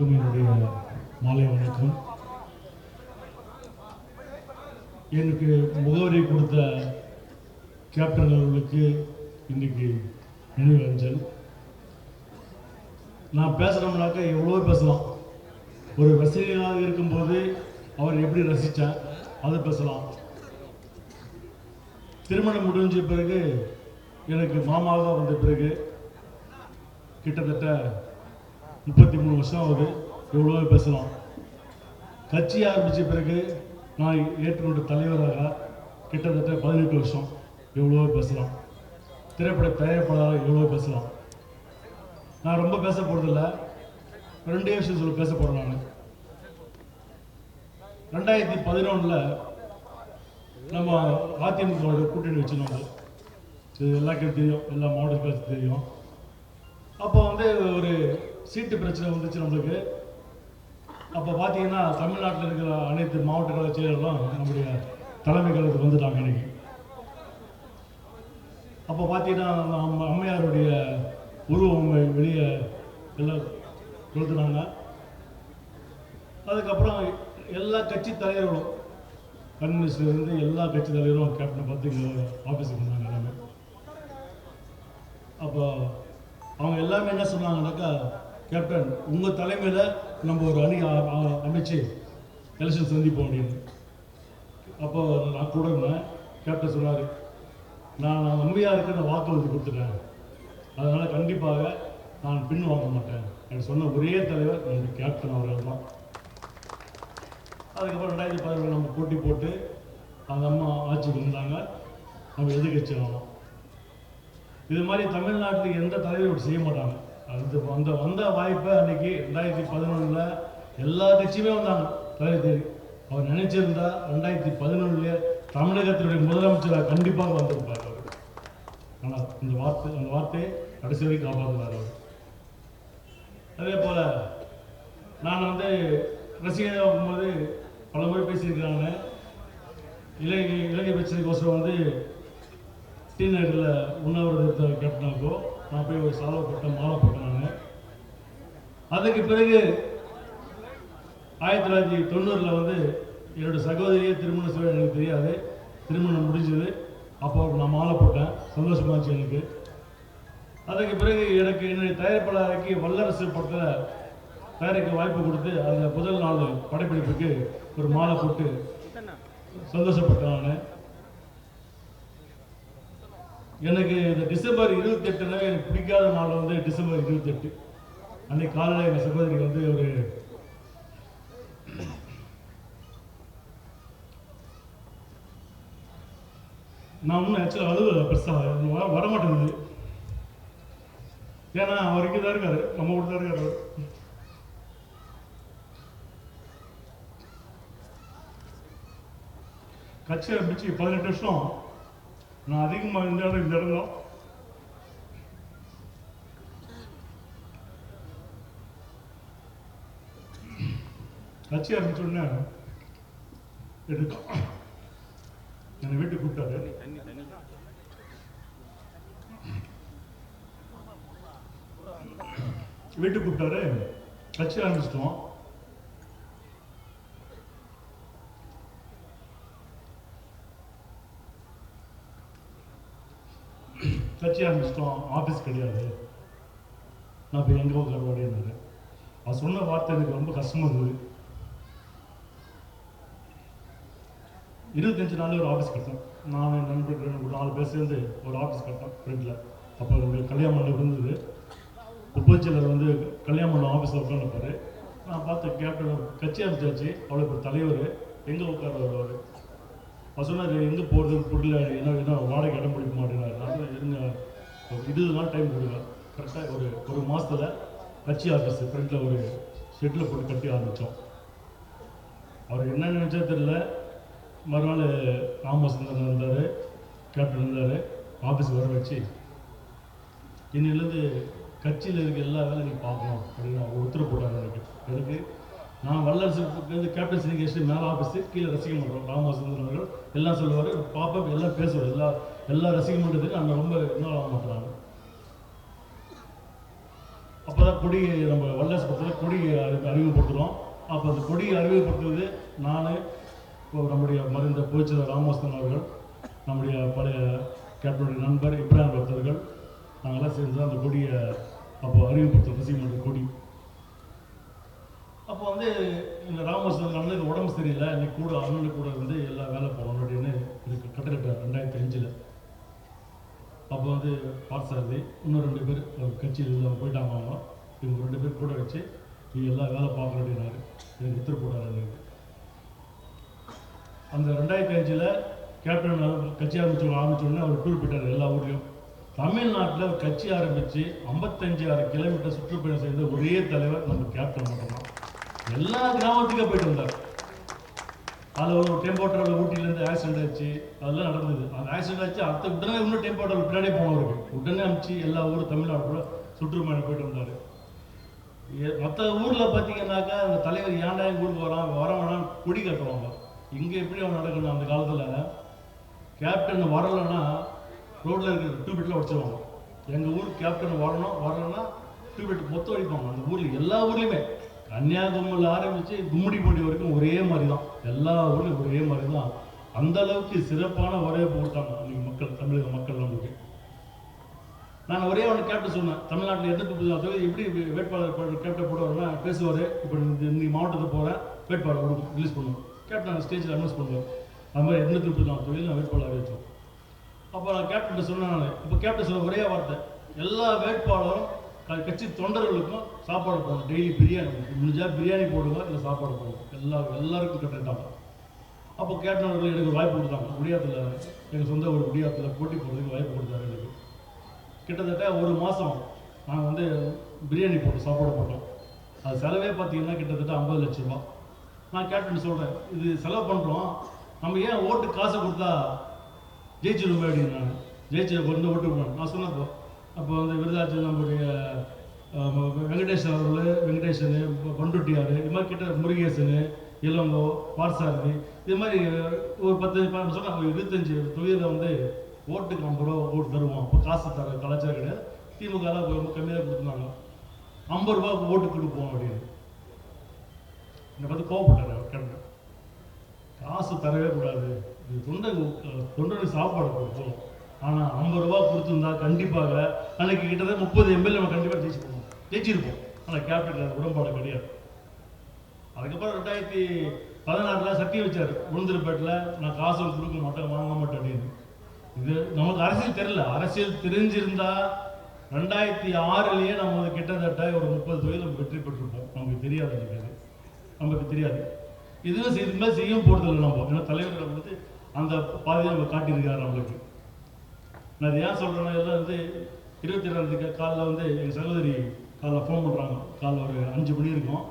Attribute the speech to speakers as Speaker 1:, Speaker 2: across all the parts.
Speaker 1: அனைவருக்கும் என்னுடைய மாலை வணக்கம். எனக்கு முகவரி கொடுத்த கேப்டன் அவர்களுக்கு இன்னைக்கு நினைவு அஞ்சல். நான் பேசுகிறோம்னாக்க எவ்வளோ பேசலாம். ஒரு ரசிகனாக இருக்கும்போது அவர் எப்படி ரசித்தேன் அதை பேசலாம். திருமணம் முடிஞ்ச பிறகு எனக்கு மாமாவாக வந்த பிறகு கிட்டத்தட்ட முப்பத்தி மூணு வருஷம் ஆகுது. எவ்வளவோ பேசலாம். கட்சி ஆரம்பித்த பிறகு நான் ஏற்றுக்கொண்ட தலைவராக கிட்டத்தட்ட பதினெட்டு வருஷம் எவ்வளோ பேசலாம். திரைப்பட தயாரிப்பாளராக எவ்வளோ பேசலாம். நான் ரொம்ப பேச போகிறதில்ல ரெண்டே விஷயம் சொல்ல பேச போகிறேன் நான். ரெண்டாயிரத்தி பதினொன்றில் நம்ம அதிமுகவோட கூட்டணி வச்சுருந்தோம். இது எல்லாருக்கும் தெரியும். எல்லா மாவட்டத்துக்கும் தெரியும். அப்போ வந்து ஒரு சீட்டு பிரச்சனை வந்துச்சு நம்மளுக்கு. அப்போ பார்த்தீங்கன்னா தமிழ்நாட்டில் இருக்கிற அனைத்து மாவட்ட கழக செயலர்களும் நம்முடைய தலைமை கழகத்துக்கு வந்துட்டாங்க இன்னைக்கு. அப்போ பார்த்தீங்கன்னா நம்ம அம்மையாருடைய உருவம் வெளியே எல்லாம் கொடுத்துனாங்க அதுக்கப்புறம் எல்லா கட்சி தலைவர்களும் கம்யூனிஸ்ட்லேருந்து எல்லா கட்சி தலைவரும் கேப்டனை பார்த்து இங்கே ஆஃபீஸுக்கு வந்தாங்க எல்லாமே. அப்போ அவங்க எல்லாமே என்ன சொன்னாங்கன்னாக்கா கேப்டன் உங்கள் தலைமையில் நம்ம ஒரு அணி அமைச்சு எலெக்ஷன் சந்திப்போம் அப்படின்னு. அப்போ நான் கூட இருந்தேன். கேப்டன் சொன்னார் நான் அம்மையாருக்கு நான் வாக்குறுதி கொடுத்துட்டேன். அதனால் கண்டிப்பாக நான் பின் வாங்க மாட்டேன். எனக்கு சொன்ன ஒரே தலைவர் என்னுடைய கேப்டன் அவர்கள் தான். அதுக்கப்புறம் ரெண்டாயிரத்தி பதினொன்று நம்ம போட்டி போட்டு அந்த அம்மா ஆட்சிக்கு இருந்தாங்க நம்ம எதிர்கட்சி ஆனோம். இது மாதிரி தமிழ்நாட்டில் எந்த தலைவரும் இப்படி செய்ய மாட்டாங்க. அது அந்த வந்த வாய்ப்பை அன்னைக்கு ரெண்டாயிரத்தி பதினொன்றில் எல்லா கட்சியுமே வந்தாங்க தலைவர் தேடி அவர் நினைச்சிருந்தா ரெண்டாயிரத்தி பதினொன்றுல தமிழகத்தினுடைய முதலமைச்சராக கண்டிப்பாக வந்திருப்பார் அவர். ஆனால் இந்த வார்த்தை அந்த வார்த்தையை கடைசி வரைக்கும் காப்பாற்றுவார் அவர். அதே போல் நான் வந்து ரசிகராக இருக்கும்போது பல முறை பேசியிருக்கிறாங்க. இலங்கை இலங்கை பிரச்சனைக்கோசரம் வந்து டி நகரில் உண்ணாவிரதத்தை கேப்டனாக்கோ நான் போய் ஒரு சாலை போட்டேன் மாலை போட்டேன் அதுக்கு பிறகு ஆயிரத்தி தொள்ளாயிரத்தி தொண்ணூறில் வந்து என்னோட சகோதரியே திருமண சூழல் எனக்கு தெரியாது. திருமணம் முடிஞ்சது. அப்போ நான் மாலை போட்டேன். சந்தோஷமாக இருந்துச்சு எனக்கு. அதுக்கு பிறகு எனக்கு என்னுடைய தயாரிப்பாளருக்கு வல்லரசு படத்தில் தயாரிக்க வாய்ப்பு கொடுத்து அந்த முதல் நாள் படப்பிடிப்புக்கு ஒரு மாலை போட்டு சந்தோஷப்பட்டேன் நான். எனக்கு இந்த டிசம்பர் இருபத்தி எனக்கு பிடிக்காத நாள் வந்து டிசம்பர் இருபத்தி எட்டு அன்னைக்கு காலையில் எங்கள் சகோதரி வந்து ஒரு நான் ஒன்றும் ஆக்சுவலாக அழுகலை பெருசாக வர வர மாட்டேங்குது ஏன்னா அவர் இங்கே தான் இருக்காரு. நம்ம கூட தான் இருக்காரு. கட்சியை பிடிச்சி பதினெட்டு வருஷம் நான் அதிகமாக இந்த இடம் இந்த இடம் தான் கட்சி ஆரம்பிச்ச என்னை வீட்டுக்கு கூப்பிட்டாரு. வீட்டுக்கு கூப்பிட்டாரு. கட்சி ஆரம்பிச்சிட்டோம் கட்சி ஆரம்பிச்சிட்டோம் ஆஃபீஸ் கிடையாது நான் இப்போ எங்கே உட்காருவாடினாரு அவர் சொன்ன வார்த்தை எனக்கு ரொம்ப கஷ்டமா இருந்தது இருபத்தஞ்சு நாள் ஒரு ஆஃபீஸ் கட்டேன் நான் என் நண்பர்கள் ஒரு நாலு பேர் சேர்ந்து ஒரு ஆஃபீஸ் கட்டேன் ஃப்ரெண்டில் அப்போ என்னுடைய கல்யாண மண்டபம் இருந்தது உப்பச்சியில் வந்து கல்யாண மண்டபம் ஆஃபீஸில் உட்காந்துருப்பார் நான் பார்த்த கேப்டன் கட்சி ஆரம்பிச்சாச்சு அவளுக்கு ஒரு தலைவர் எங்கே உட்கார வருவார் அவர் சொன்னார் எங்கே போகிறது புரியல என்ன என்ன வாடகை இடம் பிடிக்க மாட்டேங்கிறார் நான் இருங்க ஒரு இருபது நாள் டைம் கொடுங்க. கரெக்டாக ஒரு ஒரு மாதத்தில் கட்சி ஆஃபீஸ் ஃப்ரெண்டில் ஒரு ஷெட்டில் போட்டு கட்டி ஆரம்பித்தோம் அவர் என்ன நினச்சா தெரியல. மறுநாள் ராமசந்திரன் இருந்தார் கேப்டன் இருந்தார் ஆஃபீஸ் வர வச்சு இன்னிலேருந்து கட்சியில் இருக்க எல்லா வேலையும் நீங்கள் பார்க்கணும் அப்படின்னு அவங்க உத்தரவு போட்டாங்க எனக்கு. எனக்கு நான் வல்லரசு வந்து கேப்டன் சினிகேஷன் மேலே ஆஃபீஸு கீழே ரசிக மன்றம் ராமசுந்தரன் அவர்கள். எல்லாம் சொல்லுவார் பாப்பா எல்லாம் பேசுவார். எல்லா எல்லா ரசிக மன்றத்துக்கும் அங்கே ரொம்ப இன்னும் ஆக மாட்டேறாங்க. அப்போ தான் கொடி நம்ம வல்லரசு பக்கத்தில் கொடி அறிமுகப்படுத்துகிறோம் அப்போ அந்த கொடியை அறிமுகப்படுத்துவது நான் இப்போ நம்முடைய மறைந்த போச்சர் ராமோஸ்தன் அவர்கள் நம்முடைய பழைய கேப்டனுடைய நண்பர் இப்ராஹிம் பக்தர்கள் நாங்கள்லாம் சேர்ந்து அந்த கொடியை அப்போ அறிமுகப்படுத்தும் ரசிகமன்ற கொடி. அப்போ வந்து இந்த ராமோஸ்தன் அண்ணனுக்கு உடம்பு சரியில்லை நீ கூட அண்ணனுக்கு கூட வந்து எல்லா வேலை போகணும் அப்படின்னு இதுக்கு கட்டளிட்டார் ரெண்டாயிரத்தி அஞ்சில். அப்போ வந்து பார்த்தாரு இன்னும் ரெண்டு பேர் கட்சியில் இல்லை போயிட்டாங்க அவங்க. இவங்க ரெண்டு பேர் கூட வச்சு நீ எல்லா வேலை பார்க்கணும் அப்படின்னாரு. எனக்கு உத்தரவு போட்டார் எனக்கு அந்த ரெண்டாயிரத்தி அஞ்சில் கேப்டன் கட்சி ஆரம்பிச்சு ஆரம்பிச்சோடனே அவர் டூர் போயிட்டார் எல்லா ஊர்லேயும். தமிழ்நாட்டில் ஒரு கட்சி ஆரம்பித்து ஐம்பத்தஞ்சு ஆறு கிலோமீட்டர் சுற்றுப்பயணம் செய்த ஒரே தலைவர் நம்ம கேப்டன் மட்டும்தான். எல்லா கிராமத்துக்கும் போயிட்டு வந்தார். அதில் ஒரு டெம்போ டிராவல் ஊட்டிலேருந்து ஆக்சிடென்ட் ஆச்சு. அதெல்லாம் நடந்தது. அந்த ஆக்சிடென்ட் ஆச்சு. அடுத்த உடனே இன்னும் டெம்போ டிராவல் பின்னாடியே போனவருக்கு. உடனே அமிச்சு எல்லா ஊரும் தமிழ்நாடு கூட சுற்றுப்பயணம் போயிட்டு வந்தார். மற்ற ஊரில் பார்த்தீங்கன்னாக்கா அந்த தலைவர் ஏன்டா எங்கள் ஊருக்கு வரான்? வர வேணாம் கொடி கட்டுவாங்க. இங்கே எப்படி அவன் நடக்கணும் அந்த காலத்தில்? கேப்டன் வரலைன்னா ரோட்டில் இருக்கிற டியூபிட்டில் உடச்சிருவாங்க எங்கள் ஊர் கேப்டன் வரணும் வரலன்னா டியூபிட் மொத்தம் அடிப்பாங்க அந்த ஊரில் எல்லா ஊர்லேயுமே. கன்னியாகுமரியில் ஆரம்பித்து கும்மிடிப்பூண்டி வரைக்கும் ஒரே மாதிரி தான் எல்லா ஊர்லேயும் ஒரே மாதிரி தான் அந்த அளவுக்கு சிறப்பான வரவேற்பு கொடுத்தாங்க அன்றைக்கி மக்கள் தமிழக மக்கள் நம்மளுக்கு நான் ஒரே ஒன்று கேப்டன் சொன்னேன். தமிழ்நாட்டில் எந்த தொகுதி எப்படி வேட்பாளர் கேப்டன் போடுவாருன்னா பேசுவார். இப்போ இந்த இன்னைக்கு மாவட்டத்துக்கு போகிறேன் வேட்பாளர் கொடுக்கும் ரிலீஸ் பண்ணுவோம். கேப்டன் ஸ்டேஜில் அனௌன்ஸ் பண்ணுவோம். அது மாதிரி எந்த முப்பத்தி நாலு தொகுதியில் நான் வேட்பாளர் அறிவிச்சோம் அப்போ நான் கேப்டன் சொன்னேன் நான். இப்போ கேப்டன் சொன்ன ஒரே வார்த்தை. எல்லா வேட்பாளரும் கட்சி தொண்டர்களுக்கும் சாப்பாடு போடணும். டெய்லி பிரியாணி முடிஞ்சா பிரியாணி போடுங்க இல்லை சாப்பாடு போடுங்க. எல்லா எல்லாருக்கும் கட்டுட்டாங்க அப்போ கேட்டவர்கள் எனக்கு வாய்ப்பு கொடுத்தாங்க. முடியாத்தில் எங்கள் சொந்த ஒரு முடியாத்தில் போட்டி போடுறதுக்கு வாய்ப்பு கொடுத்தாரு எனக்கு. கிட்டத்தட்ட ஒரு மாதம் நாங்கள் வந்து பிரியாணி போட்டோம் சாப்பாடு போட்டோம். அது செலவே பார்த்தீங்கன்னா கிட்டத்தட்ட ஐம்பது லட்ச ரூபா. நான் கேப்டன் சொல்கிறேன் இது செலவு பண்ணுறோம் நம்ம ஏன் ஓட்டு காசை கொடுத்தா ஜெயிச்சிருமே அப்படின்னு நான். ஜெயிச்சு கொண்டு ஓட்டு போனேன் நான் சொன்னப்போ அப்போ வந்து விருதாச்சல் நம்முடைய அஹ், அவர்கள் வெங்கடேசனு பண்டுட்டியார் இது மாதிரி கிட்ட முருகேசனு இளங்கோ பார்சாரதி இது மாதிரி ஒரு பத்து பதினஞ்சு சொன்னா இருபத்தஞ்சி இருபத்தஞ்சு தொகுதியில் வந்து ஓட்டுக்கு ஐம்பது ரூபா ஓட்டு தருவோம். அப்போ காசு தர கலாச்சாரம் கிடையாது. திமுக ரொம்ப கம்மியாக கொடுத்துருந்தாங்க. ஐம்பது ரூபா ஓட்டு கொடுப்போம் அப்படின்னு. என்னை பார்த்து கோவப்பட்டார் அவர் காசு தரவே கூடாது. இது தொண்டை தொண்டனுக்கு சாப்பாடு கொடுக்கணும். ஆனால் ஐம்பது ரூபா கொடுத்துருந்தா கண்டிப்பாக அன்னைக்கு கிட்டத்தட்ட முப்பது எம்எல்ஏ நம்ம கண்டிப்பாக ஜெயிச்சிருப்போம். ஜெயிச்சிருப்போம். ஆனால் கேப்டன் அது உடன்பாடு கிடையாது. அதுக்கப்புறம் ரெண்டாயிரத்தி பதினாறில் சத்தியம் வச்சார். உளுந்தூர்பேட்டில் நான் காசு கொடுக்க மாட்டேன் வாங்க மாட்டேன் அப்படின்னு. இது நமக்கு அரசியல் தெரியல. அரசியல் தெரிஞ்சிருந்தா ரெண்டாயிரத்தி ஆறுலேயே நம்ம கிட்டத்தட்ட ஒரு முப்பது தொழில் நம்ம வெற்றி பெற்றிருப்போம். நமக்கு தெரியாது எனக்கு நமக்கு தெரியாது. இதுவும் இது மாதிரி செய்யும் போடுறதில்லை நம்ம. ஏன்னா தலைவர்கள் வந்து அந்த பாதையை நம்ம காட்டியிருக்காரு நம்மளுக்கு. நான் ஏன் சொல்கிறேன்னா எல்லாம் வந்து இருபத்தி ரெண்டு காலைல வந்து எங்கள் சகோதரி காலைல ஃபோன் பண்ணுறாங்க காலைல ஒரு அஞ்சு மணி இருக்கும்.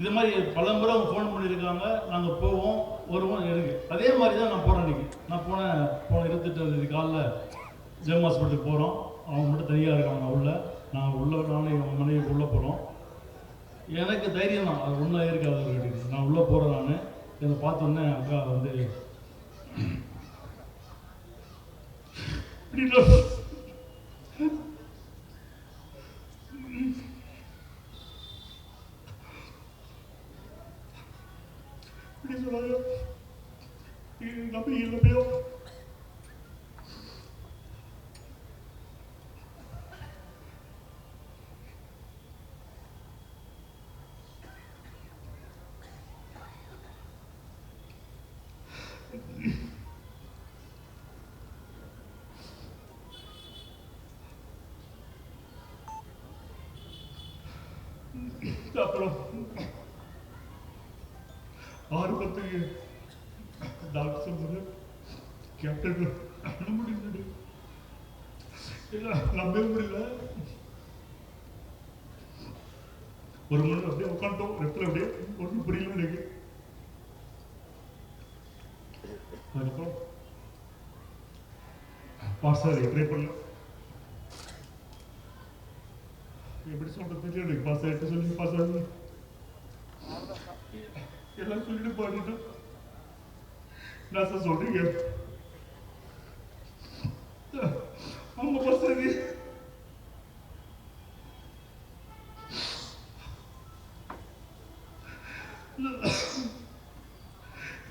Speaker 1: இது மாதிரி பல முறை அவங்க ஃபோன் பண்ணியிருக்காங்க. நாங்கள் போவோம் வருவோம் இருக்கு அதே மாதிரி தான் நான் போகிறேன் இன்றைக்கி நான் போனேன் போன இருபத்தெட்டாந்தேதி காலைல ஜெம் ஹாஸ்பிட்டலுக்கு போகிறோம் அவங்க மட்டும் தனியாக இருக்காங்க உள்ளே. நான் உள்ளே நானும் எங்கள் மனைவி உள்ளே போகிறோம் எனக்கு தைரியம் தான். அது ஒன்றும் இருக்காது நான் உள்ளே போகிறேன் நான். இதை பார்த்தோன்னே அக்கா வந்து இப்படி இப்படி சொன்னாங்க இது நம்பி இல்லையோ அப்புறம் ஆறு டாக்டர் சொன்னாரு கேப்டன் அண்ண முடியல இல்ல நம்பவே முடியல. ஒரு மணி அப்படியே உட்காந்துட்டோம் ரெட்டில் அப்படியே ஒன்றும் புரியல எனக்கு. அதுக்கப்புறம் பாஸ்டர் ட்ரை பண்ணலாம் எப்படி சொல்றது எனக்கு பாஸ் ஆகிட்டு சொல்லி பாஸ் ஆகுது எல்லாம் சொல்லிட்டு பாடிட்டோம் நான் சார் சொல்றீங்க அவங்க பசங்க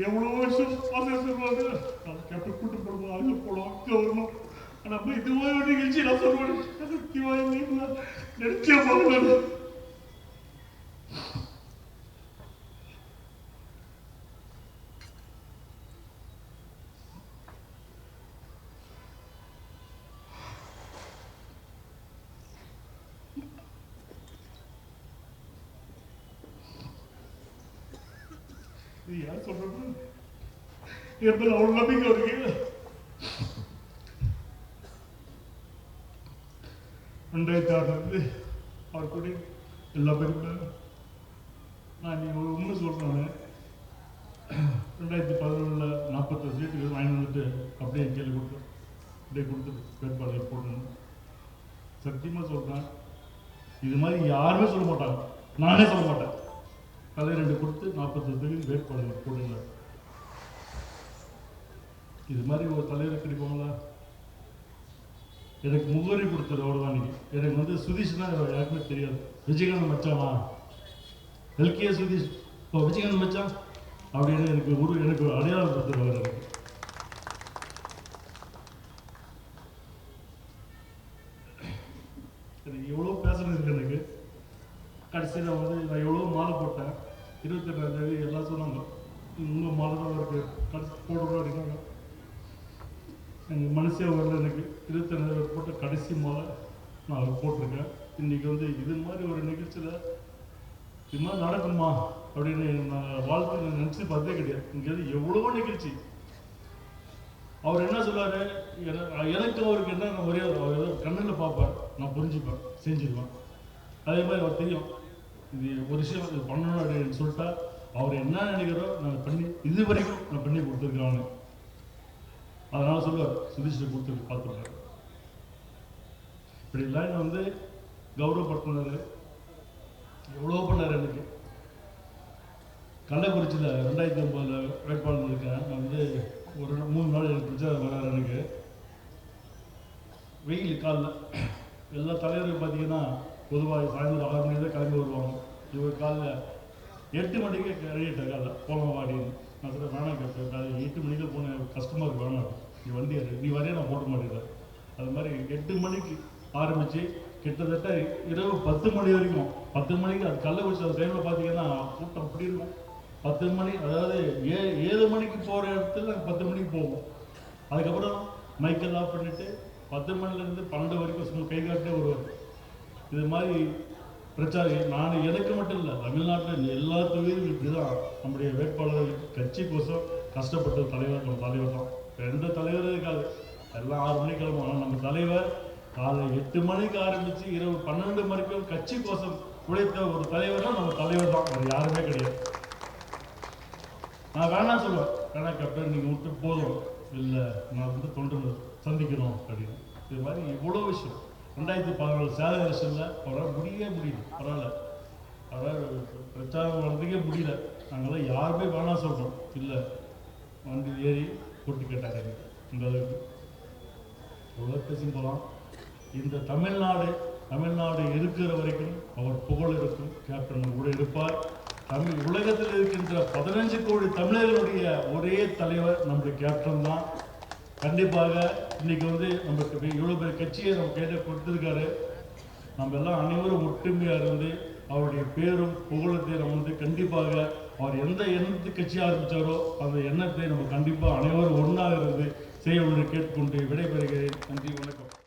Speaker 1: எவ்வளோ வருஷம் பாசம் அப்படி கூட்டு போடுவோம் அதுக்கு போடுவோம் அங்கே வருவோம் ஆனால் இதுவே நிகழ்ச்சி நான் சொல்லுவேன் சத்தியமாக நீங்கள் நினைச்சே பார்க்கல இது யார் சொல்றது என் மேல அவ்வளவு நம்பிக்கை இருக்கு ரெண்டாயிரத்தி ஆறுல இருந்து அவர் கூட எல்லா பேருக்கும் நான் நீ ஒரு உண்மை சொல்கிறேன் ரெண்டாயிரத்தி பதினொன்றில் நாற்பத்தஞ்சு சீட்டுகள் வாங்கி வந்துட்டு அப்படியே கேள்வி கொடுத்து அப்படியே கொடுத்து வேட்பாளர் போடணும். சத்தியமாக சொல்கிறேன் இது மாதிரி யாருமே சொல்ல மாட்டாங்க. நானே சொல்ல மாட்டேன். அதை ரெண்டு கொடுத்து நாற்பத்தஞ்சு வேட்பாளர் போடுங்க. இது மாதிரி ஒரு தலைவர் எனக்கு முகவரி கொடுத்தது அவ்வளோதான் நீங்கள் எனக்கு வந்து சுதீஷ்னா யாருக்குமே தெரியாது. விஜயகாந்த் மச்சானா? எல்கே சுதீஷ். இப்போ விஜயகாந்த் மச்சான்? அப்படின்னு எனக்கு ஒரு எனக்கு ஒரு அடையாளம் கொடுத்துருவார் எனக்கு எனக்கு எவ்வளோ பேசணும் இருக்கு எனக்கு. கடைசியில் வந்து நான் எவ்வளோ மாலை போட்டேன்? இருபத்தெட்டாம் தேதி எல்லாம் சொன்னாங்க. இன்னும் மாலை தான் இருக்குது எனக்கு மனசே வரல எனக்கு போட்ட கடைசி மாலை நான் அதை போட்டிருக்கேன். இன்னைக்கு வந்து இது மாதிரி ஒரு நிகழ்ச்சியில் இது மாதிரி நடக்குமா அப்படின்னு நான் வாழ்க்கையில் நினச்சி பார்த்தே கிடையாது. இங்கேருந்து எவ்வளவோ நிகழ்ச்சி. அவர் என்ன சொல்றாரு? எனக்கு அவருக்கு என்ன ஒரே அவர் ஏதோ கண்ணில் பார்ப்பார். நான் புரிஞ்சுப்பேன் செஞ்சிருவேன். அதே மாதிரி அவர் தெரியும். இது ஒரு விஷயம் இது பண்ணணும் அப்படின்னு சொல்லிட்டா அவர் என்ன நினைக்கிறோ நான் பண்ணி இது வரைக்கும் நான் பண்ணி கொடுத்துருக்கான்னு அதனால சொல்லுவார் சுதீஷை கொடுத்து பார்த்துருக்காரு இப்படி எல்லாம் என்னை வந்து கௌரவப்படுத்தினாரு எவ்வளோ பண்ணார் எனக்கு கள்ளக்குறிச்சியில் ரெண்டாயிரத்தி ஒம்பதில் வேட்பாளர் இருக்கேன் நான் வந்து ஒரு மூணு நாள் எனக்கு பிரச்சாரம் வராரு எனக்கு. வெயில் காலைல. எல்லா தலைவரும் பார்த்தீங்கன்னா பொதுவாக சாயந்தரம் ஆறு மணி தான் கிளம்பி வருவாங்க. இவர் காலைல எட்டு மணிக்கே ரெடிட்டார் காலைல போகலாம் வாடின்னு நான் சொல்ல வேணாம் கேட்டேன். காலையில் எட்டு மணிக்கு போன கஸ்டமருக்கு வேணாம். நீ வண்டி நீ வரைய நான் போட மாட்டேங்கிறேன் அது மாதிரி எட்டு மணிக்கு ஆரம்பித்து கிட்டத்தட்ட இரவு பத்து மணி வரைக்கும். பத்து மணிக்கு அது கள்ளக்குறிச்சி அந்த டைமில் பார்த்தீங்கன்னா கூட்டம் அப்படி இருக்கும். பத்து மணி அதாவது ஏ ஏழு மணிக்கு போகிற இடத்துல நாங்கள் பத்து மணிக்கு போவோம். அதுக்கப்புறம் மைக்கெல்லாம் பண்ணிவிட்டு பத்து மணிலேருந்து பன்னெண்டு வரைக்கும் சும்மா கை காட்டிட்டே வருவார் இது மாதிரி பிரச்சாரம் நான் எனக்கு மட்டும் இல்லை தமிழ்நாட்டில் எல்லா தொகுதியும் இப்படி தான் நம்முடைய வேட்பாளர் கட்சிக்கோசம் கஷ்டப்பட்ட தலைவர் நம்ம தலைவர் தான். எந்த தலைவரும் இருக்காது. எல்லாம் ஆறு மணிக்கு கிளம்பும் ஆனால் நம்ம தலைவர் காலை எட்டு மணிக்கு ஆரம்பித்து இரவு பன்னெண்டு மணிக்கும் கட்சிக்கோசம் உழைத்த ஒரு தலைவர்னா நம்ம தலைவர் தான். வேறு யாருமே கிடையாது. நான் வேணாம் சொல்லுவேன். வேணாம் கேப்டன் நீங்கள் விட்டு போதும். இல்லை நான் வந்து தொண்டர் சந்திக்கணும் அப்படின்னு. இது மாதிரி இவ்வளோ விஷயம். ரெண்டாயிரத்தி பதினாலு சேலை அரசில் அவரால் முடியவே முடியல. பரவாயில்ல. அவரால் பிரச்சாரம் பண்ணுறதுக்கே முடியல. நாங்கள்லாம் யாருமே வேணாம் சொல்கிறோம் இல்லை. வண்டி ஏறி போட்டு கேட்டாங்க. இந்த அளவுக்கு. எவ்வளோ பேசி போகலாம். இந்த தமிழ்நாடு தமிழ்நாடு இருக்கிற வரைக்கும் அவர் புகழ் இருக்கும். கேப்டன் கூட இருப்பார். தமிழ் உலகத்தில் இருக்கின்ற பதினஞ்சு கோடி தமிழர்களுடைய ஒரே தலைவர் நம்முடைய கேப்டன் தான். கண்டிப்பாக இன்னைக்கு வந்து நம்மளுக்கு இவ்வளோ பெரிய கட்சியை நம்ம கையில் கொடுத்துருக்காரு நம்ம எல்லாம் அனைவரும் ஒற்றுமையாக இருந்து அவருடைய பேரும் புகழத்தை நம்ம வந்து கண்டிப்பாக அவர் எந்த எண்ணத்து கட்சி ஆரம்பித்தாரோ அந்த எண்ணத்தை நம்ம கண்டிப்பாக அனைவரும் ஒன்றாக இருந்து செய்ய கேட்டுக்கொண்டு விடைபெறுகிறேன். நன்றி வணக்கம்.